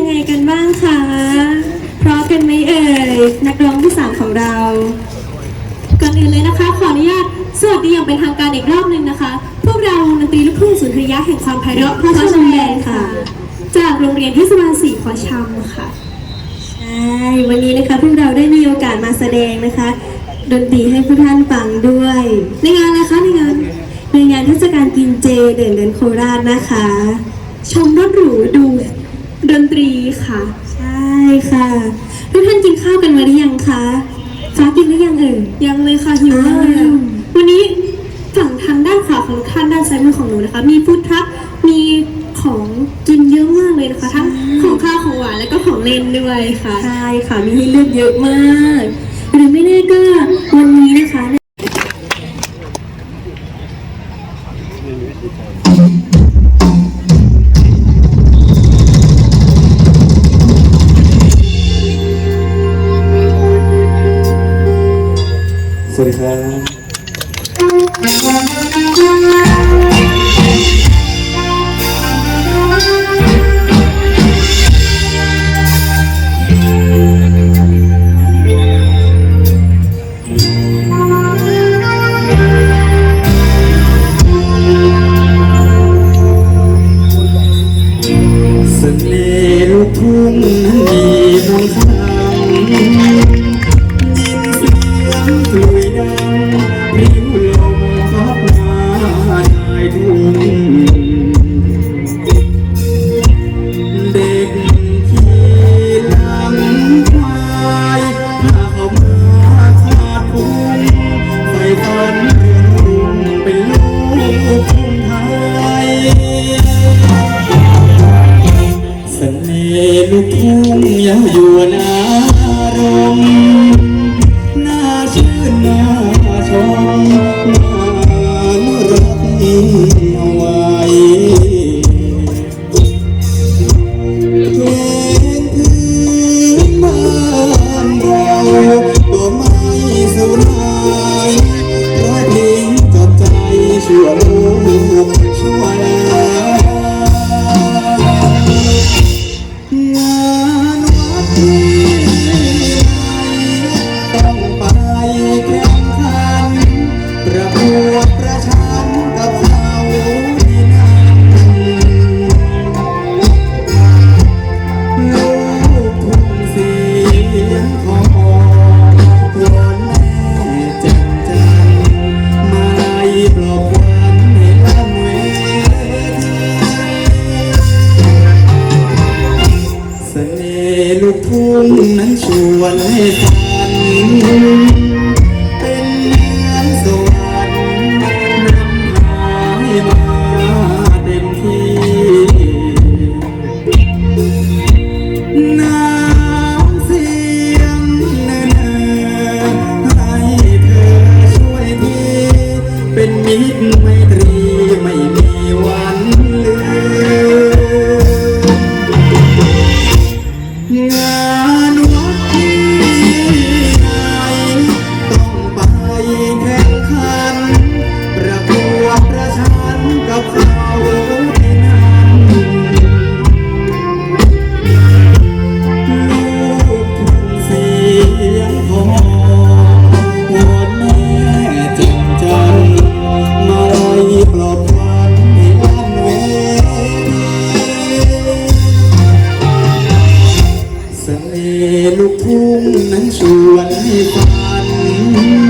ยังไงกันบ้างคะเพราะกันไหมเอ่ยนักร้องที่สามของเราก่อนอื่นเลยนะคะ ขออนุญาตสวัสดีอย่างเป็นทางการอีกรอบหนึ่งนะคะ พวกเราดนตรีลูกทุ่งสุนทรียะแห่งความไพเราะพระชมแบนค่ะ จากโรงเรียนเทศบาลสี่ขอชำค่ะใช่วันนี้นะคะพวกเราได้มีโอกาสมาแสดงนะคะ ดนตรีให้ผู้ท่านฟังด้วย ในงานอะไรคะในงานในงานเทศกาลกินเจเด่นเดินโคราชนะคะ ชมรถหรูดู ดนตรีค่ะ ใช่ค่ะ ทุกท่านกินข้าวกันมาหรือยังคะฟ้ากินหรือยังเอ่ยยังเลยค่ะหิวมากเลยอะอ้าววันนี้ฝั่งทางด้านขวาของท่านด้านซ้ายมือของหนูนะคะ มีฟู้ดทรัคมีของกินเยอะมากเลยนะคะ ทั้งของข้าวของหวานแล้วก็ของเล่นด้วยค่ะ ใช่ค่ะมีให้เลือกเยอะมาก หรือไม่แน่ก็วัน า นั้นชวนให้ฝัน ลูกพุ่งนั้นชวนให้ฝัน